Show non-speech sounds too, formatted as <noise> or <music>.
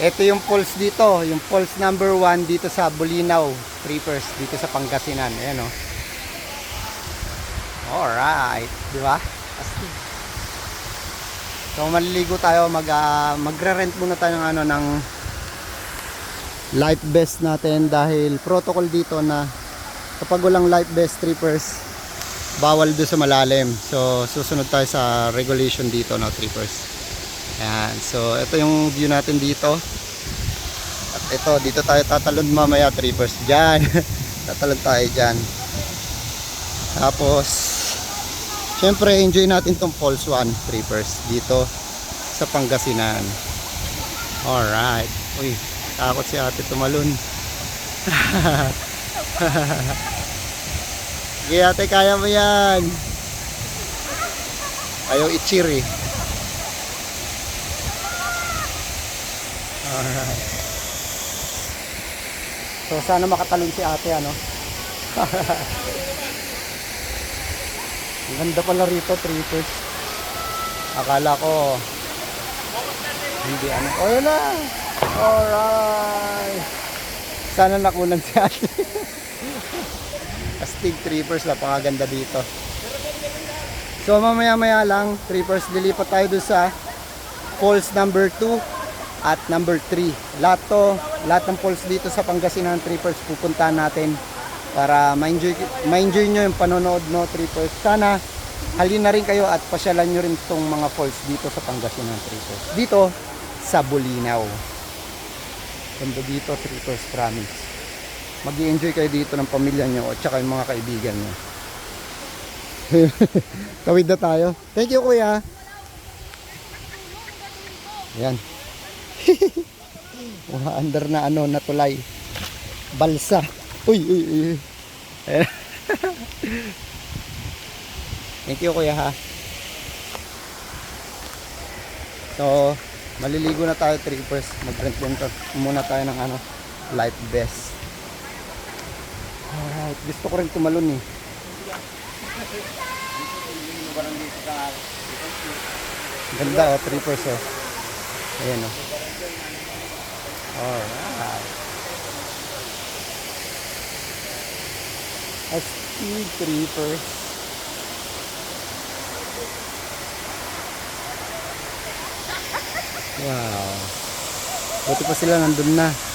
Ito yung pulse dito, yung pulse number 1 dito sa Bulinaw, Trippers, dito sa Pangasinan. Ayan o. Alright, di ba? Astig. So maliligo tayo, mag, ah, magre-rent muna tayo ng ano ng life vest natin dahil protocol dito na kapag walang life vest trippers bawal doon sa malalim. So susunod tayo sa regulation dito no trippers. Ayan. So ito yung view natin dito. At ito dito tayo tatalon mamaya trippers. Diyan. <laughs> tatalon tayo diyan. Tapos Siyempre, enjoy natin tong Falls 1 trippers dito sa Pangasinan. Alright. Uy, takot si ate tumalon. <laughs> Sige ate, kaya mo yan. Ayaw i-cheer eh. Alright. So sana makatalon si ate ano. Ang ganda pala rito, trippers. Akala ko hindi ano. Oh, yun na. Alright. Sana nakunan si ate. Astig trippers, napakaganda dito. So mamaya maya lang, trippers, lilipat tayo doon sa falls number 2 at number 3. Lahat to, lahat ng falls dito sa Pangasinan trippers pupuntahan natin para ma-enjoy, ma-enjoy nyo yung panonood no trippers. Sana halina rin kayo at pasyalan nyo rin itong mga falls dito sa Pangasinan trippers. Dito sa Bulinaw. Ganda dito trippers promise. mag enjoy kayo dito ng pamilya nyo at saka yung mga kaibigan nyo. <laughs> Tawid na tayo. Thank you kuya. Yan. <laughs> Mga under na ano, na tulay. Balsa. Uy, uy, uy. <laughs> Thank you kuya ha. So, maliligo na tayo trippers. Mag-rent din to. Muna tayo ng ano, life vest. Alright, gusto ko rin tumalon eh. Ganda oh, trippers oh. Ayan oh. Alright. Astig trippers. Wow. Buti pa sila nandun na.